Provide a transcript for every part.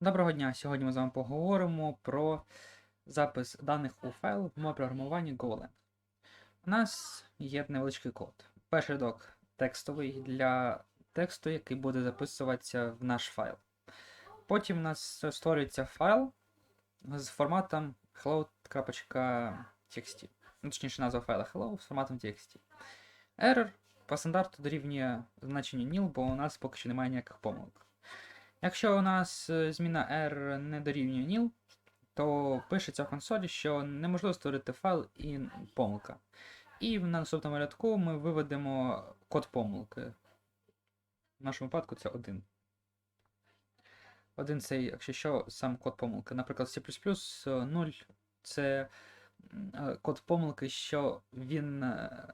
Доброго дня! Сьогодні ми з вами поговоримо про запис даних у файл в мові програмування Golang. У нас є невеличкий код. Перший рядок текстовий для тексту, який буде записуватися в наш файл. Потім у нас створюється файл з форматом hello.txt. Ну, точніше, назва файла hello з форматом txt. Error по стандарту дорівнює значенню nil, бо у нас поки що немає ніяких помилок. Якщо у нас е, зміна R не дорівнює nil, то пишеться в консолі, що неможливо створити файл і помилка. І на наступному рядку ми виведемо код помилки. В нашому випадку це 1. Один це, якщо що, сам код помилки. Наприклад, C 0 це е, код помилки, що він, е,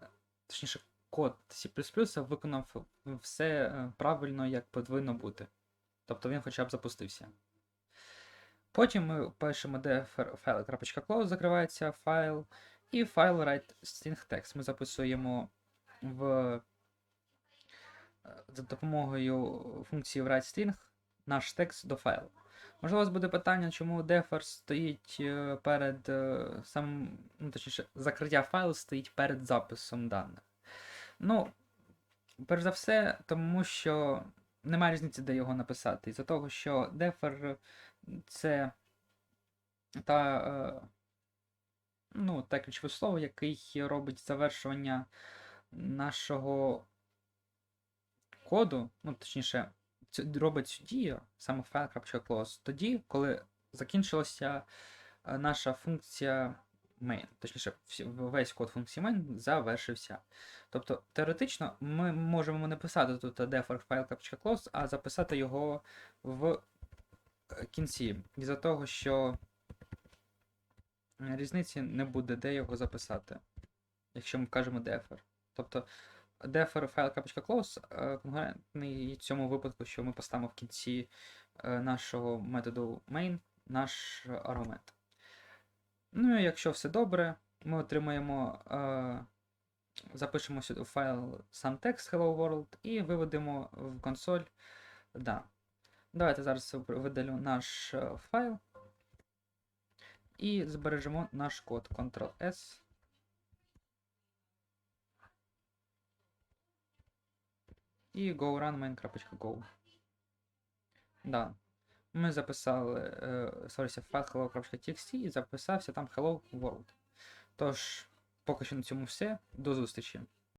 точніше, код C виконав все правильно, як повинно бути. Тобто він хоча б запустився. Потім ми пишемо, де file.close закривається файл, і файл write string text ми записуємо в, е, за допомогою функції write_string наш текст до файлу. Можливо, у вас буде питання, чому defer стоїть е, перед е, самим, ну, точніше, закриття файлу стоїть перед записом даних. Ну, перш за все, тому що немає різниці, де його написати. Із-за того, що defer це та, е, ну, те ключове слово, який робить завершування нашого коду, ну, точніше, робить цю дію, саме file.close, тоді, коли закінчилася е, наша функція main. Точніше, весь код функції main завершився. Тобто, теоретично, ми можемо не писати тут defer file.close, а записати його в е, кінці. Із-за того, що різниці не буде, де його записати, якщо ми кажемо defer. Тобто defer file.close е, конкурентний в цьому випадку, що ми поставимо в кінці е, нашого методу main наш аргумент. Ну і якщо все добре, ми отримаємо. Е, запишемо сюди в файл сам текст Hello World і виведемо в консоль. Да. Давайте зараз видалю наш е, файл і збережемо наш код Ctrl-S. І go run main.go. Да. Ми записали, е, створився файл hello.txt і записався там hello world. Тож, поки що на цьому все. До зустрічі.